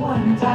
หัวใจ